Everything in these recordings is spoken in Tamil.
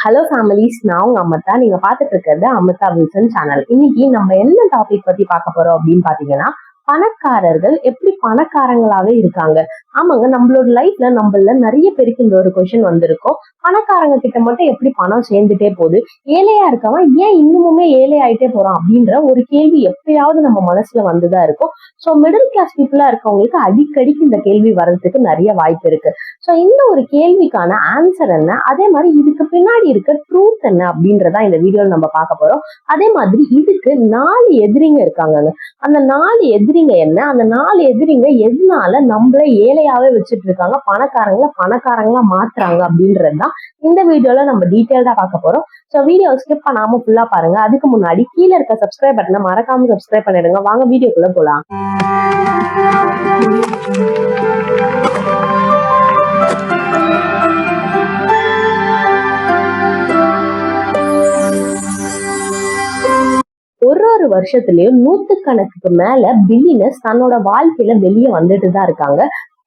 ஹலோ ஃபேமிலிஸ் நான் உங்க அம்மத்தா நீங்க பாத்துட்டு இருக்கிறது அமிர்தா வில்சன் சேனல் இன்னைக்கு நம்ம என்ன டாபிக் பத்தி பார்க்க போறோம் அப்படின்னு பாத்தீங்கன்னா பணக்காரர்கள் எப்படி பணக்காரங்களாவே இருக்காங்க? ஆமாங்க நம்மளோட லைஃப்ல நம்மள நிறைய பேருக்கு இந்த ஒரு கொஷின் வந்திருக்கும். பணக்காரங்க கிட்ட மட்டும் எப்படி பணம் சேர்ந்துட்டே போகுது? ஏழையா இருக்கவன் ஏன் இன்னுமுமே ஏழை ஆயிட்டே போறான் அப்படின்ற ஒரு கேள்வி எப்பயாவது நம்ம மனசுல வந்துதான் இருக்கும். ஸோ மிடில் கிளாஸ் பீப்புளா இருக்கவங்களுக்கு அடிக்கடிக்கு இந்த கேள்வி வர்றதுக்கு நிறைய வாய்ப்பு இருக்கு. ஸோ இந்த ஒரு கேள்விக்கான ஆன்சர் என்ன? அதே மாதிரி இதுக்கு பின்னாடி இருக்க ட்ரூத் என்ன அப்படின்றத இந்த வீடியோல நம்ம பார்க்க போறோம். அதே மாதிரி இதுக்கு நாலு எதிரிங்க இருக்காங்க அந்த நாலு எதிரி எதிரிங்க என்ன? அந்த நாலு எதிரிங்க எதனால நம்மள ஏழையாவே வச்சுட்டு இருக்காங்க பணக்காரங்கள பணக்காரங்களா மாத்துறாங்க அப்படின்றது தான் இந்த வீடியோல நம்ம டீட்டெயில்டா பார்க்க போறோம். ஸோ வீடியோ ஸ்கிப் பண்ணாம ஃபுல்லா பாருங்க. அதுக்கு முன்னாடி கீழே இருக்க சப்ஸ்கிரைப் பட்டனை மறக்காம சப்ஸ்கிரைப் பண்ணிடுங்க. வாங்க வீடியோக்குள்ள போலாம். ஒரு ஒரு வருஷத்துலயும் நூத்துக்கணக்குக்கு மேல பில்லினஸ் தன்னோட வாழ்க்கையில வெளியே வந்துட்டு தான் இருக்காங்க.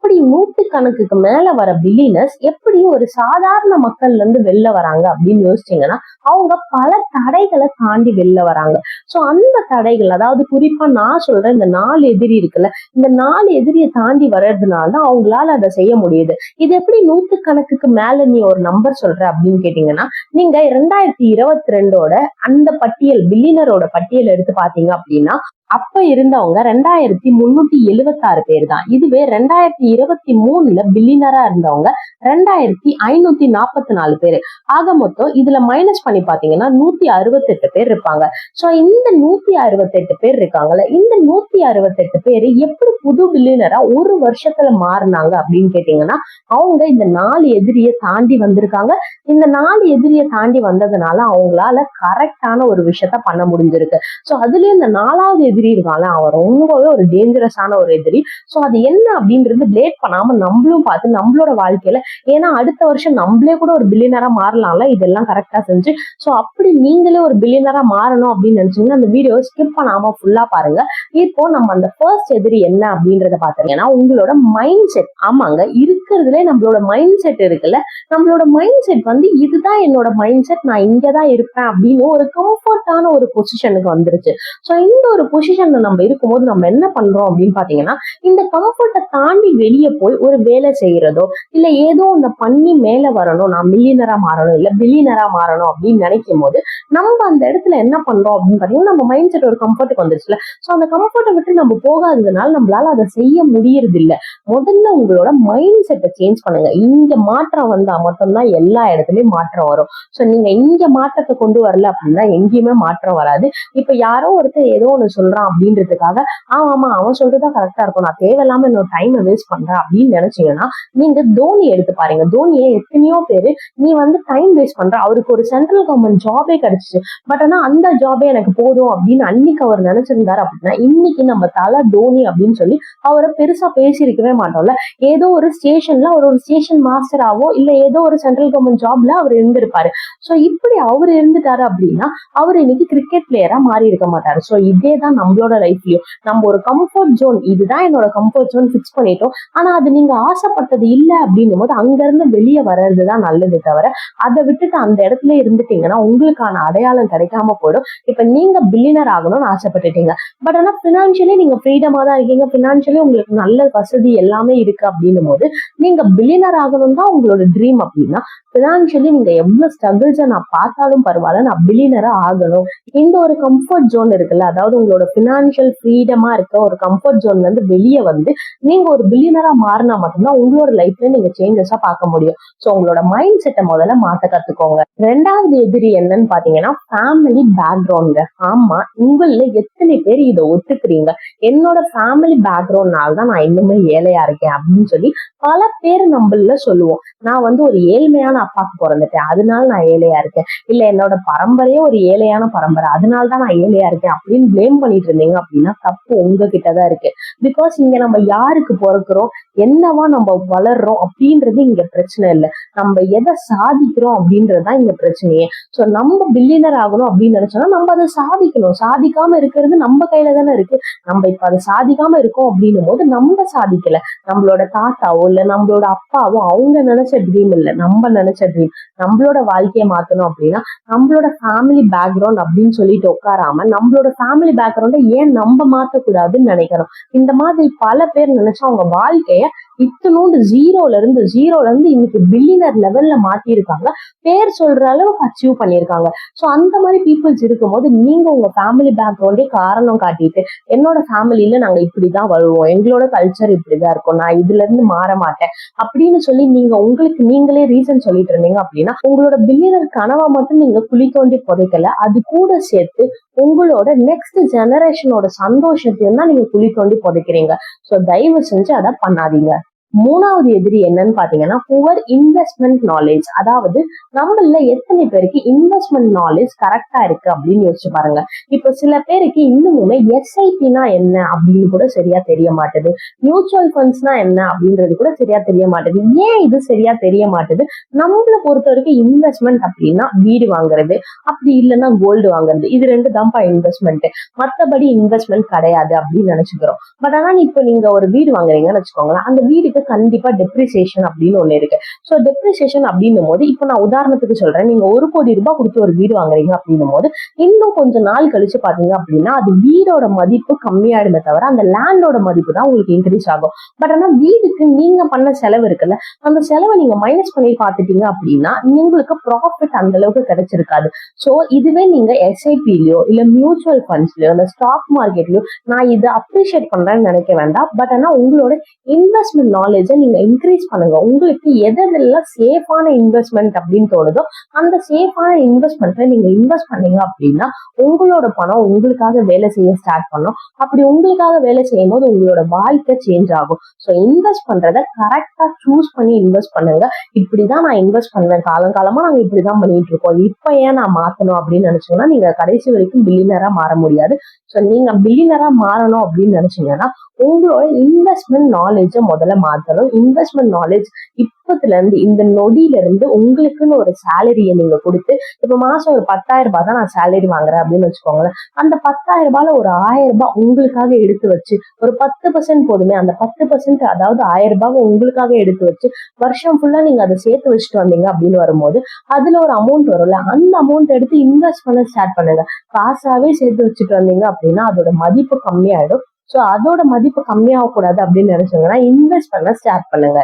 அப்படி நூத்துக்கணக்குக்கு மேல வர பில்லினர்ஸ் எப்படி ஒரு சாதாரண மக்கள்ல இருந்து வெளில வராங்க அப்படின்னு யோசிச்சீங்கன்னா அவங்க பல தடைகளை தாண்டி வெளில வராங்க. சோ அந்த தடைகள் அதாவது குறிப்பா நான் சொல்றேன் இந்த நாலு எதிரி இருக்குல்ல இந்த நாலு எதிரியை தாண்டி வர்றதுனால தான் அவங்களால அதை செய்ய முடியுது. இது எப்படி நூத்து கணக்குக்கு மேல நீ ஒரு நம்பர் சொல்ற அப்படின்னு கேட்டீங்கன்னா நீங்க இரண்டாயிரத்தி இருபத்தி ரெண்டோட அந்த பட்டியல் பில்லினரோட பட்டியல் எடுத்து பாத்தீங்க அப்படின்னா அப்ப இருந்தவங்க ரெண்டாயிரத்தி முன்னூத்தி எழுவத்தாறு பேர் தான் இதுவே ரெண்டாயிரத்தி இருபத்தி மூணுல பில்லியனரா இருந்தவங்க ரெண்டாயிரத்தி ஐநூத்தி நாற்பத்தி நாலு பேர். ஆக மொத்தம் இதுல மைனஸ் பண்ணி பாத்தீங்கன்னா நூத்தி அறுபத்தெட்டு பேர் இருப்பாங்க. சோ இந்த நூத்தி அறுபத்தெட்டு பேர் இருக்காங்கல்ல இந்த நூத்தி அறுபத்தெட்டு பேர் எப்படி புது பில்லியனரா ஒரு வருஷத்துல மாறினாங்க அப்படின்னு கேட்டீங்கன்னா அவங்க இந்த நாலு எதிரியை தாண்டி வந்திருக்காங்க. இந்த நாலு எதிரியை தாண்டி வந்ததுனால அவங்களால கரெக்டான ஒரு விஷயத்த பண்ண முடிஞ்சிருக்கு. சோ அதுலயும் இந்த நாலாவது எதிரி இருக்காங்க அவன் ரொம்பவே ஒரு டேஞ்சரஸான ஒரு எதிரி. ஸோ அது என்ன அப்படின்றது லேட் பண்ணாம நம்மளும் பார்த்து நம்மளோட வாழ்க்கையில ஏன்னா அடுத்த வருஷம் நம்மளே கூட ஒரு பில்லியனரா மாறலாம்ல இதெல்லாம் கரெக்டா செஞ்சு. ஸோ அப்படி நீங்களே ஒரு பில்லியனரா மாறணும் அப்படின்னு நினைச்சீங்கன்னா அந்த வீடியோ ஸ்கிப் பண்ணாம ஃபுல்லா பாருங்க. இப்போ நம்ம அந்த ஃபர்ஸ்ட் எதிரி என்ன அப்படின்றத பாத்தீங்கன்னா உங்களோட மைண்ட் செட் ஆமாங்க இருக்கிறதுலே நம்மளோட மைண்ட் செட் இருக்குல்ல நம்மளோட மைண்ட் செட் வந்து இதுதான் என்னோட மைண்ட் செட் நான் இங்கதான் இருப்பேன் அப்படின்னு ஒரு கம்ஃபர்டான ஒரு பொசிஷனுக்கு வந்துருச்சு. ஸோ இந்த ஒரு பொசிஷன்ல நம்ம இருக்கும்போது நம்ம என்ன பண்றோம் அப்படின்னு பாத்தீங்கன்னா இந்த கம்ஃபர்ட்டை தாண்டி வெளியே போய் ஒரு வேலை செய்யறதோ இல்ல ஏதோ ஒண்ணு பண்ணி மேல வரணும் நான் மில்லியனரா மாறணும் இல்ல பில்லியனரா மாறணும் அப்படின்னு நினைக்கும் போது நம்ம அந்த இடத்துல என்ன பண்றோம் அப்படின்னு பாத்தீங்கன்னா நம்ம மைண்ட் செட் ஒரு கம்ஃபர்ட்டுக்கு வந்துருச்சுல ஸோ அந்த கம்ஃபர்ட்டை விட்டு நம்ம போகாததுனால நம்மளால அதை செய்ய முடியறது இல்ல முதல்ல உங்களோட மைண்ட் செட்டை சேஞ்ச் பண்ணுங்க. இங்க மாற்றம் வந்தா மட்டும்தான் எல்லா இடத்துலயும் மாற்றம் வரும். ஸோ நீங்க இங்க மாற்றத்தை கொண்டு வரல அப்படின்னா எங்கேயுமே மாற்றம் வராது. இப்ப யாரோ ஒருத்தர் ஏதோ ஒண்ணு சொல்றான் அப்படின்றதுக்காக ஆமா ஆமா அவன் சொல்றதுதான் கரெக்டா இருக்கும். நான் தேவையில்லாம என்னோட டைமை வேஸ்ட் பண்றேன் அப்படின்னு நினைச்சீங்கன்னா நீங்க தோனி எடுத்து பாருங்க. தோனியை எத்தனையோ பேரு நீ வந்து டைம் வேஸ்ட் பண்ற. அவருக்கு ஒரு சென்ட்ரல் கவர்மெண்ட் ஜாபே கிடைச்சிச்சு. பட் ஆனா அந்த ஜாபே எனக்கு போதும் அப்படின்னு அன்னைக்கு அவர் நினைச்சிருந்தாரு அப்படின்னா இன்னைக்கு நம்ம தலை தோனி அப்படின்னு சொல்லி அவரை பெருசா பேசியிருக்கவே மாட்டோம்ல. ஏதோ ஒரு ஸ்டேஷன்ல அவர் ஒரு ஸ்டேஷன் மாஸ்டராவோ இல்ல ஏதோ ஒரு சென்ட்ரல் கவர்மெண்ட் ஜாப்ல அவர் இருந்திருப்பாரு. சோ இப்படி அவர் இருந்துட்டாரு அப்படின்னா அவர் இன்னைக்கு கிரிக்கெட் பிளேயரா மாறி இருக்க மாட்டாரு. சோ இதே தான் நம்மளோட லைஃப்லயும் நம்ம ஒரு கம்ஃபர்ட் ஜோன் இதுதான் என்னோட கம்ஃபர்ட் ஜோன் ஃபிக்ஸ் பண்ணிட்டோம். ஆனா அது நீங்க ஆசைப்பட்டது இல்ல அப்படின்னும் போது அங்க இருந்து வெளியே வர்றது தான் நல்லது தவிர அதை விட்டுட்டு அந்த இடத்துல இருந்துட்டீங்கன்னா உங்களுக்கான அடையாளம் கிடைக்காம போயிடும். இப்ப நீங்க பில்லினர் ஆகணும்னு ஆசைப்பட்டுட்டீங்க. பட் ஆனா பினான்சியலி நீங்க ஃப்ரீடமா தான் இருக்கீங்க. பினான்சியலி உங்களுக்கு நல்ல வசதி எல்லாமே இருக்கு அப்படின்னும் போது நீங்க பில்லினர் ஆகணும் தான் உங்களோட ட்ரீம் அப்படின்னா பினான்சியலி நீங்க எவ்வளவு ஸ்ட்ரகிள்ஸை நான் பார்த்தாலும் பரவாயில்ல நான் பில்லினரா ஆகணும். இந்த ஒரு கம்ஃபர்ட் ஜோன் இருக்குல்ல அதாவது உங்களோட ஃபினான்ஷியல் ஃப்ரீடமா இருக்க ஒரு கம்ஃபர்ட் ஜோன்ல இருந்து வெளியே வந்து நீங்க ஒரு பில்லியனரா மாறினா மட்டும்தான் உங்களோட லைஃப்ல நீங்க சேஞ்சஸா பார்க்க முடியும். ஸோ உங்களோட மைண்ட் செட்டை முதல்ல மாத்த கத்துக்கோங்க. ரெண்டாவது எதிரி என்னன்னு பாத்தீங்கன்னா ஃபேமிலி பேக்ரவுண்ட் ஆமா உங்கள எத்தனை பேர் இதை ஒத்துக்கிறீங்க? என்னோட ஃபேமிலி பேக்ரவுண்ட்னால தான் நான் இன்னுமே ஏழையா இருக்கேன் அப்படின்னு சொல்லி பல பேர் நம்மள சொல்லுவோம். நான் வந்து ஒரு ஏழ்மையான அப்பாக்கு பிறந்துட்டேன். அதனால நான் ஏழையா இருக்கேன். இல்ல என்னோட பரம்பரையே ஒரு ஏழையான பரம்பரை. அதனால தான் நான் ஏழையா இருக்கேன் அப்படின்னு பிளேம் பண்ணிட்டு பண்ணிட்டு இருந்தீங்க அப்படின்னா தப்பு உங்ககிட்ட தான் இருக்கு. பிகாஸ் இங்க நம்ம யாருக்கு பிறக்கிறோம்? என்னவா நம்ம வளர்றோம் அப்படின்றது இங்க பிரச்சனை இல்லை. நம்ம எதை சாதிக்கிறோம் அப்படின்றதுதான் இங்க பிரச்சனையே. ஸோ நம்ம பில்லியனர் ஆகணும் அப்படின்னு நினைச்சோம்னா நம்ம அதை சாதிக்கணும். சாதிக்காம இருக்கிறது நம்ம கையில தானே இருக்கு. நம்ம இப்ப அதை சாதிக்காம இருக்கோம் அப்படின்னும் போது நம்ம சாதிக்கல. நம்மளோட தாத்தாவோ இல்ல நம்மளோட அப்பாவோ அவங்க நினைச்ச ட்ரீம் இல்லை. நம்ம நினைச்ச ட்ரீம் நம்மளோட வாழ்க்கையை மாத்தணும் அப்படின்னா நம்மளோட ஃபேமிலி பேக்ரவுண்ட் அப்படின்னு சொல்லிட்டு உட்காராம நம்மளோட ஃபேமிலி பேக்ரவுண்ட் ஏன் நம்ம மாத்தக்கூடாதுன்னு நினைக்கிறோம். இந்த மாதிரி பல பேர் நினைச்சா அவங்க வாழ்க்கைய இத்தனோண்டு ஜீரோல இருந்து ஜீரோல இருந்து இன்னைக்கு பில்லியனர் லெவல்ல மாத்திருக்காங்க. பேர் சொல்ற அளவுக்கு அச்சீவ் பண்ணியிருக்காங்க சோ அந்த மாதிரி பீப்புள்ஸ் இருக்கும்போது நீங்க உங்க ஃபேமிலி பேக்ரவுண்டே காரணம் காட்டிட்டு என்னோட ஃபேமிலியில நாங்க இப்படிதான் வருவோம். எங்களோட கல்ச்சர் இப்படிதான் இருக்கும். நான் இதுல இருந்து மாற மாட்டேன். அப்படின்னு சொல்லி நீங்க உங்களுக்கு நீங்களே ரீசன் சொல்லிட்டு இருந்தீங்க அப்படின்னா உங்களோட பில்லியனர் கனவை மட்டும் நீங்க குழி தோண்டி புதைக்கல. அது கூட சேர்த்து உங்களோட நெக்ஸ்ட் ஜெனரேஷனோட சந்தோஷத்தையும் தான் நீங்க குழி தோண்டி புதைக்கிறீங்க. சோ தயவு செஞ்சு அதை பண்ணாதீங்க. மூணாவது எதிரி என்னன்னு பாத்தீங்கன்னா புவர் இன்வெஸ்ட்மெண்ட் நாலேஜ் அதாவது நம்மள எத்தனை பேருக்கு இன்வெஸ்ட்மெண்ட் நாலேஜ் கரெக்டா இருக்கு அப்படின்னு யோசிச்சு பாருங்க. இப்போ சில பேருக்கு இன்னுமுமே எஸ்ஐபினா என்ன அப்படின்னு கூட சரியா தெரிய மாட்டுது. மியூச்சுவல் ஃபண்ட்ஸ்னா என்ன அப்படின்றது கூட சரியா தெரிய மாட்டுது. ஏன் இது சரியா தெரிய மாட்டுது? நம்மள பொறுத்த வரைக்கும் இன்வெஸ்ட்மெண்ட் அப்படின்னா வீடு வாங்குறது அப்படி இல்லைன்னா கோல்டு வாங்குறது. இது ரெண்டு தான்ப்பா இன்வெஸ்ட்மெண்ட் மத்தபடி இன்வெஸ்ட்மெண்ட் கிடையாது அப்படின்னு நினைச்சுக்கிறோம். பட் ஆனா இப்ப நீங்க ஒரு வீடு வாங்குறீங்கன்னு வச்சுக்கோங்களேன் அந்த வீடுக்கு கண்டிப்பா டெப்ரிசியேஷன் அப்படின்னு ஒண்ணு இருக்கு. ஸோ டெப்ரிசியேஷன் அப்படின்னும் போது இப்போ நான் உதாரணத்துக்கு சொல்றேன். நீங்க ஒரு கோடி ரூபாய் கொடுத்து ஒரு வீடு வாங்குறீங்க அப்படின்னும் போது இன்னும் கொஞ்சம் நாள் கழிச்சு பாத்தீங்க அப்படின்னா அது வீடோட மதிப்பு கம்மியாயிடுமே தவிர அந்த லேண்டோட மதிப்பு தான் உங்களுக்கு இன்க்ரீஸ் ஆகும். பட் ஆனா வீடுக்கு நீங்க பண்ண செலவு இருக்குல்ல அந்த செலவை நீங்க மைனஸ் பண்ணி பார்த்துட்டீங்க அப்படின்னா உங்களுக்கு ப்ராஃபிட் அந்த அளவுக்கு கிடைச்சிருக்காது. ஸோ இதுவே நீங்க எஸ்ஐபிலயோ இல்ல மியூச்சுவல் ஃபண்ட்ஸ்லயோ இல்ல ஸ்டாக் மார்க்கெட்லயோ நான் இதை அப்ரிஷியேட் பண்றேன்னு நினைக்க வேண்டாம். பட் ஆனா உங்களோட இன்வெஸ்ட்மெண்ட் நாலேஜ் நீங்க இன்க்ரீஸ் பண்ணுங்க. உங்களுக்கு எதெல்லாம் சேஃபான இன்வெஸ்ட்மெண்ட் அப்படின்னு தோணுதோ அந்த சேஃபான இன்வெஸ்ட்மெண்ட்ல நீங்க இன்வெஸ்ட் பண்ணீங்க அப்படின்னா உங்களோட பணம் உங்களுக்காக வேலை செய்ய ஸ்டார்ட் பண்ணும். அப்படி உங்களுக்காக வேலை செய்யும் போது உங்களோட வாழ்க்கை சேஞ்ச் ஆகும். ஸோ இன்வெஸ்ட் பண்றத கரெக்டா சூஸ் பண்ணி இன்வெஸ்ட் பண்ணுங்க. இப்படிதான் நான் இன்வெஸ்ட் பண்ணுவேன். காலங்காலமா நாங்க இப்படிதான் பண்ணிட்டு இருக்கோம். இப்ப ஏன் நான் மாத்தணும் அப்படின்னு நினைச்சோம்னா நீங்க கடைசி வரைக்கும் பில்லினரா மாற முடியாது. ஸோ நீங்க பில்லினரா மாறணும் அப்படின்னு நினைச்சீங்கன்னா உங்களோட இன்வெஸ்ட்மெண்ட் நாலேஜை முதல்ல மாத்தணும் இன்வெஸ்ட்மெண்ட் நாலேஜ் இப்பத்துல இருந்து இந்த நொடியில இருந்து உங்களுக்குன்னு ஒரு சேலரியை நீங்க கொடுத்து இப்ப மாசம் ஒரு பத்தாயிரம் ரூபாய் தான் நான் சேலரி வாங்குறேன் அப்படின்னு வச்சுக்கோங்களேன். அந்த பத்தாயிரம் ரூபாயில ஒரு ஆயிரம் ரூபாய் உங்களுக்காக எடுத்து வச்சு ஒரு பத்து பர்சன்ட் போதுமே அந்த பத்து பர்சன்ட் அதாவது ஆயிரம் ரூபாவை உங்களுக்காக எடுத்து வச்சு வருஷம் ஃபுல்லா நீங்க அதை சேர்த்து வச்சுட்டு வந்தீங்க அப்படின்னு வரும்போது அதுல ஒரு அமௌண்ட் வரும்ல அந்த அமௌண்ட் எடுத்து இன்வெஸ்ட் பண்ண ஸ்டார்ட் பண்ணுங்க. காசாவே சேர்த்து வச்சுட்டு வந்தீங்க அப்படின்னா அதோட மதிப்பு கம்மியாயிடும். ஸோ அதோட மதிப்பு கம்மியாகக்கூடாது அப்படின்னு நினைச்சாங்கன்னா இன்வெஸ்ட் பண்ண ஸ்டார்ட் பண்ணுங்க.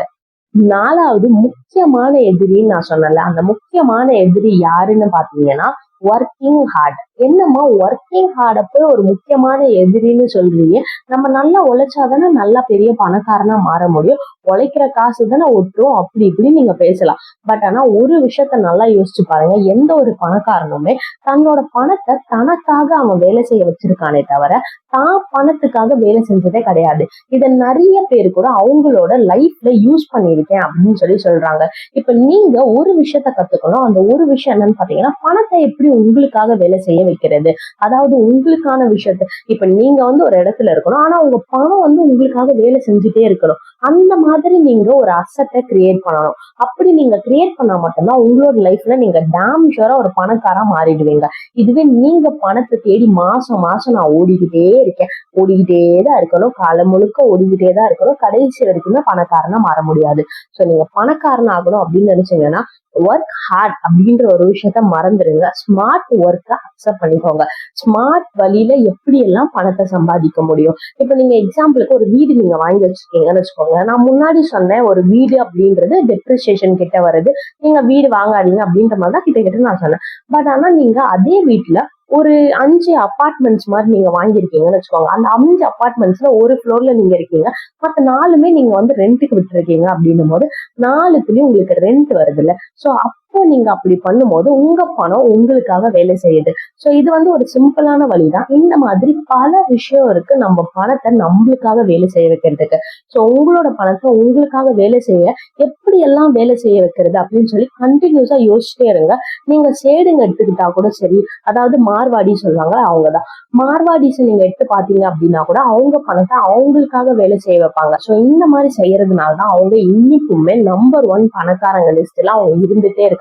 நாலாவது முக்கியமான எதிரின்னு நான் சொன்னல அந்த முக்கியமான எதிரி யாருன்னு பாத்தீங்கன்னா ஒர்க்கிங் ஹார்ட் என்னம்மா ஒர்க்கிங் ஹார்டப்போ ஒரு முக்கியமான எதிரின்னு சொல்றீங்க? நம்ம நல்லா உழைச்சாதானே நல்லா பெரிய பணக்காரனா மாற முடியும். உழைக்கிற காசு தானே ஒட்டும் அப்படி இப்படி நீங்க பேசலாம். பட் ஆனா ஒரு விஷயத்த நல்லா யோசிச்சு பாருங்க. எந்த ஒரு பணக்காரனுமே தன்னோட பணத்தை தனக்காக அவன் வேலை செய்ய வச்சிருக்கானே தவிர தான் பணத்துக்காக வேலை செஞ்சதே கிடையாது. இதை நிறைய பேர் கூட அவங்களோட லைஃப்ல யூஸ் பண்ணியிருக்கேன் அப்படின்னு சொல்லி சொல்றாங்க. இப்ப நீங்க ஒரு விஷயத்த கத்துக்கணும். அந்த ஒரு விஷயம் என்னன்னு பாத்தீங்கன்னா பணத்தை எப்படி உங்களுக்காக வேலை செய்ய வைக்கிறது. அதாவது உங்களுக்கான விஷயத்த இப்ப நீங்க வந்து ஒரு இடத்துல இருக்கணும். ஆனா உங்க பணம் வந்து உங்களுக்காக வேலை செஞ்சுட்டே இருக்கணும். அந்த மாதிரி நீங்க ஒரு அசட்டை கிரியேட் பண்ணணும். அப்படி நீங்க கிரியேட் பண்ணா மட்டும்தான் உங்களோட லைஃப்ல நீங்க டேம் ஷூரா ஒரு பணக்காரா மாறிடுவீங்க. இதுவே நீங்க பணத்தை தேடி மாசம் மாசம் நான் ஓடிக்கிட்டே இருக்கேன். ஓடிக்கிட்டே தான் இருக்கணும். காலம் முழுக்க ஓடிக்கிட்டே தான் இருக்கணும். கடைசி வரைக்குமே பணக்காரனா மாற முடியாது. சோ நீங்க பணக்காரன் ஆகணும் அப்படின்னு நினைச்சீங்கன்னா ஒர்க் ஹார்ட் அப்படின்ற ஒரு விஷயத்த மறந்துடுங்க. ஸ்மார்ட் ஒர்க்கை அக்செப்ட் பண்ணிக்கோங்க. ஸ்மார்ட் வழியில எப்படி எல்லாம் பணத்தை சம்பாதிக்க முடியும்? இப்ப நீங்க எக்ஸாம்பிளுக்கு ஒரு வீடு நீங்க வாங்கி வச்சிருக்கீங்கன்னு வச்சுக்கோங்க. நான் முன்னாடி சொன்னேன் ஒரு வீடு அப்படின்றது டெப்ரிசியேஷன் கிட்ட வருது. நீங்க வீடு வாங்காதீங்க அப்படின்ற மாதிரி தான் கிட்ட கிட்ட நான் சொன்னேன். பட் ஆனா நீங்க அதே வீட்டுல ஒரு அஞ்சு அப்பார்ட்மெண்ட்ஸ் மாதிரி நீங்க வாங்கியிருக்கீங்கன்னு வச்சுக்கோங்க. அந்த அஞ்சு அப்பார்ட்மெண்ட்ஸ்ல ஒரு ஃப்ளோர்ல நீங்க இருக்கீங்க. மத்த நாலுமே நீங்க வந்து ரெண்ட்டுக்கு விட்டுருக்கீங்க அப்படின்னும் போது நாலுத்துலயும் உங்களுக்கு ரெண்ட் வருது இல்ல சோ அப்போ நீங்க அப்படி பண்ணும்போது உங்க பணம் உங்களுக்காக வேலை செய்யுது. சோ இது வந்து ஒரு சிம்பிளான வழிதான். இந்த மாதிரி பல விஷயம் இருக்கு. நம்ம பணத்தை நம்மளுக்காக வேலை செய்ய வைக்கிறதுக்கு. சோ உங்களோட பணத்தை உங்களுக்காக வேலை செய்ய எப்படி எல்லாம் வேலை செய்ய வைக்கிறது அப்படின்னு சொல்லி கண்டினியூஸா யோசிச்சுட்டே இருங்க. நீங்க சேடுங்க எடுத்துக்கிட்டா கூட சரி. அதாவது மார்வாடி சொல்லுவாங்க அவங்கதான். மார்வாடிஸை நீங்க எடுத்து பாத்தீங்க அப்படின்னா கூட அவங்க பணத்தை அவங்களுக்காக வேலை செய்ய வைப்பாங்க. சோ இந்த மாதிரி செய்யறதுனால தான் அவங்க இன்னைக்குமே நம்பர் ஒன் பணக்காரங்க லிஸ்ட்ல அவங்க இருந்துட்டே இருக்காங்க.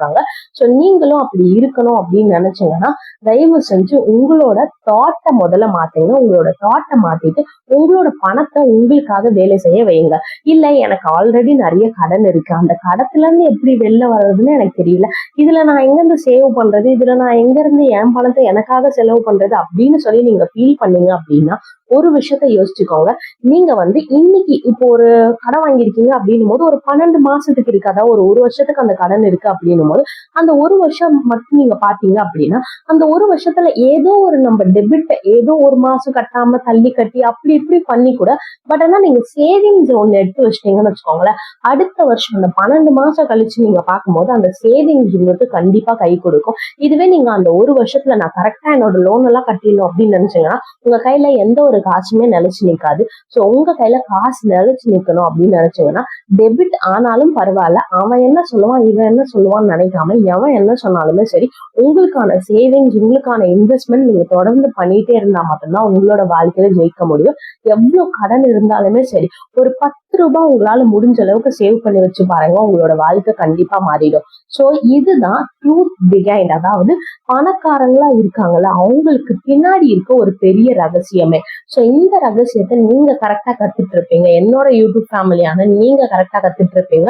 சோ நீங்களும் அப்படி இருக்கணும் அப்படின்னு நினைச்சீங்கன்னா தயவு செஞ்சு உங்களோட தாட்டை முதல்ல மாத்துங்க. உங்களோட தாட்டை மாத்திட்டு உங்களோட பணத்தை உங்களுக்காக வேலை செய்ய வைங்க இல்ல எனக்கு ஆல்ரெடி நிறைய கடன் இருக்கு. அந்த கடத்துல இருந்து எப்படி வெளில வர்றதுன்னு எனக்கு தெரியல. இதுல நான் எங்க இருந்து சேவ் பண்றது? இதுல நான் எங்க இருந்து என் பணத்தை எனக்காக செலவு பண்றது? அப்படின்னு சொல்லி நீங்க ஃபீல் பண்ணீங்க அப்படின்னா ஒரு விஷயத்த யோசிச்சுக்கோங்க. நீங்க வந்து இன்னைக்கு இப்போ ஒரு கடன் வாங்கியிருக்கீங்க அப்படின்னும் போது ஒரு பன்னெண்டு மாசத்துக்கு இருக்கு. அதாவது ஒரு ஒரு வருஷத்துக்கு அந்த கடன் இருக்கு அப்படின்னும் போது அந்த ஒரு வருஷம் மட்டும் நீங்க பாத்தீங்க அப்படின்னா அந்த ஒரு வருஷத்துல ஏதோ ஒரு நம்ம டெபிட் ஏதோ ஒரு மாசம் கட்டாம தள்ளி கட்டி அப்படி இப்படி பண்ணி கூட பட் ஆனா நீங்க சேவிங்ஸ் ஒண்ணு எடுத்து வச்சிட்டீங்கன்னு வச்சுக்கோங்களேன் அடுத்த வருஷம் அந்த பன்னெண்டு மாசம் கழிச்சு நீங்க பார்க்கும்போது அந்த சேவிங்ஸ் உங்களுக்கு கண்டிப்பா கை கொடுக்கும். இதுவே நீங்க அந்த ஒரு வருஷத்துல நான் கரெக்டா என்னோட லோன் எல்லாம் கட்டிடணும் அப்படின்னு நினைச்சீங்கன்னா உங்க கையில எந்த ஒரு காசுமே நிலைச்சு நிற்காது ஸோ உங்க கையில காசு நிலைச்சு நிற்கணும் அப்படின்னு நினைச்சீங்கன்னா டெபிட் ஆனாலும் பரவாயில்ல. அவன் என்ன சொல்லுவான் இவன் என்ன சொல்லுவான்னு நினைக்காம எவன் என்ன சொன்னாலுமே சரி உங்களுக்கான சேவிங்ஸ் உங்களுக்கான இன்வெஸ்ட்மெண்ட் நீங்க தொடர்ந்து பண்ணிட்டே இருந்தா மட்டும்தான் உங்களோட வாழ்க்கையில ஜெயிக்க முடியும். எவ்வளவு கடன் இருந்தாலுமே சரி ஒரு பத்து ரூபாய் உங்களால முடிஞ்ச அளவுக்கு சேவ் பண்ணி வச்சு பாருங்க உங்களோட வாழ்க்கை கண்டிப்பா மாறிடும். ஸோ இதுதான் ட்ரூத் பிகைண்ட் அதாவது பணக்காரங்களா இருக்காங்கல்ல அவங்களுக்கு பின்னாடி இருக்க ஒரு பெரிய ரகசியமே. ஸோ இந்த ரகசியத்தை நீங்க கரெக்டா கத்துட்டு இருப்பீங்க என்னோட யூடியூப் ஃபேமிலியான நீங்க கரெக்டா கத்துட்டு இருப்பீங்க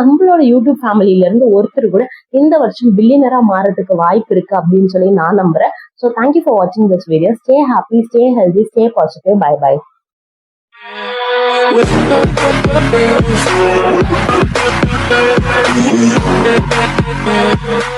நம்மளோட யூடியூப் ஃபேமிலியில இருந்து ஒருத்தர் கூட இந்த வருஷம் பில்லியனரா மாறதுக்கு வாய்ப்பு இருக்கு அப்படின்னு சொல்லி நான் நம்புறேன். ஸோ தேங்க்யூ ஃபார் வாட்சிங் this video stay happy stay healthy stay positive bye bye With